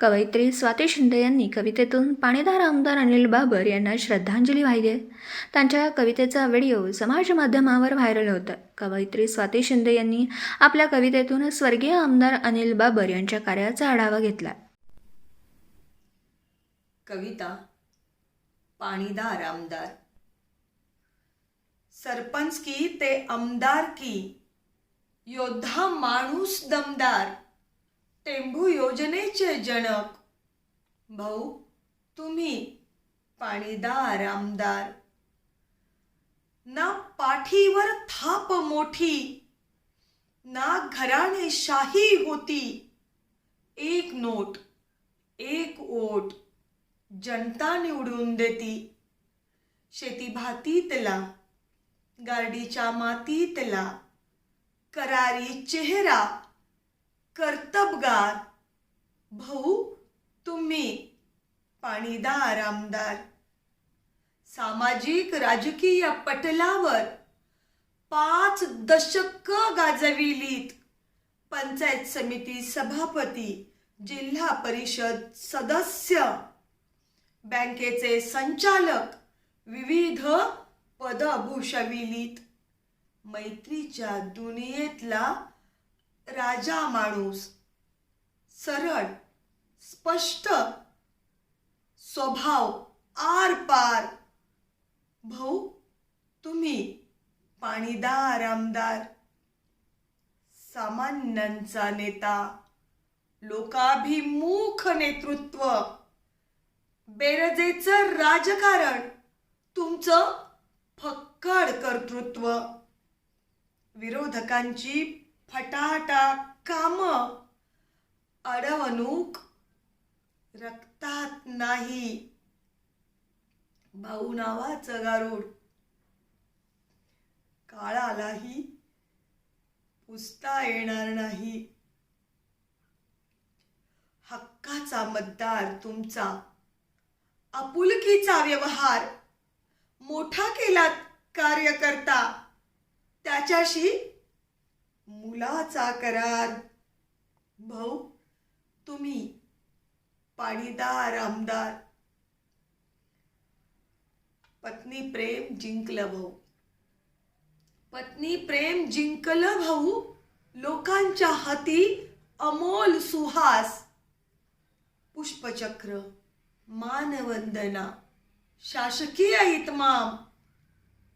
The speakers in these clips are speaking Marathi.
कवयित्री स्वाती शिंदे यांनी कवितेतून पाणीदार आमदार अनिल बाबर यांना श्रद्धांजली वाहिली. आहे त्यांच्या कवितेचा व्हिडिओ समाज माध्यमावर व्हायरल होता कवयित्री स्वाती शिंदे यांनी आपल्या कवितेतून स्वर्गीय आमदार अनिल बाबर यांच्या कार्याचा आढावा घेतला. कविता पाणीदार आमदार. सरपंच की ते आमदार की योद्धा माणूस दमदार. टेंभू योजनेचे जनक. भाऊ तुम्ही पाणीदार आमदार. ना पाठीवर थाप मोठी ना घराणे शाही होती. एक नोट एक ओट जनता निवडून देती. शेती भातीतला गारडीच्या मातीतला करारी चेहरा. कर्तबगार. भाऊ तुम्ही. पाणीदार आमदार. सामाजिक राजकीय पटलावर पाच दशक गाजविलीत. पंचायत समिती सभापती जिल्हा परिषद सदस्य. बँकेचे संचालक विविध पद भूषविलीत मैत्रीच्या दुनियेतला राजा माणूस सरळ स्पष्ट स्वभाव आर पार. भाऊ तुम्ही पाणीदार आमदार सामान्यांचा नेता लोकाभिमुख नेतृत्व बेरजेचं राजकारण तुमचं फक्कड कर्तृत्व. विरोधकांची वाटा काम. अडवणूक रक्तात नाही. भाऊ नावाचं गारुड. काळालाही पुसता येणार नाही. हक्काचा मतदार तुमचा. आपुलकीचा व्यवहार. मोठा केलात कार्यकर्ता. त्याच्याशी मुलाचा करार. भाऊ तुम्ही पाणीदार आमदार. पत्नी प्रेम जिंकलं भाऊ. पत्नी प्रेम जिंकलं भाऊ. लोकांच्या हाती अमोल सुहास. पुष्पचक्र मानवंदना. शासकीय इतमाम.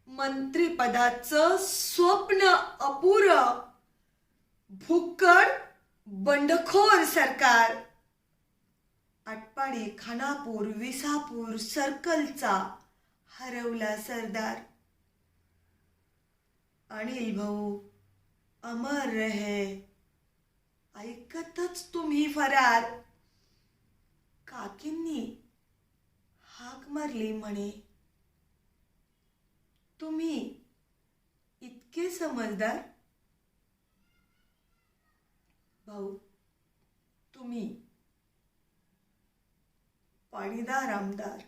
मंत्रिपदाचं स्वप्न अपुर. भुक्कड बंडखोर सरकार. आटपाडी खानापूर विसापूर सर्कलचा हरवला सरदार. अनिल भाऊ अमर रहे. ऐकतच तुम्ही फरार. काकींनी हाक मारली म्हणे. तुम्ही इतके समजदार? भाऊ तुम्ही पाणीदार आमदार.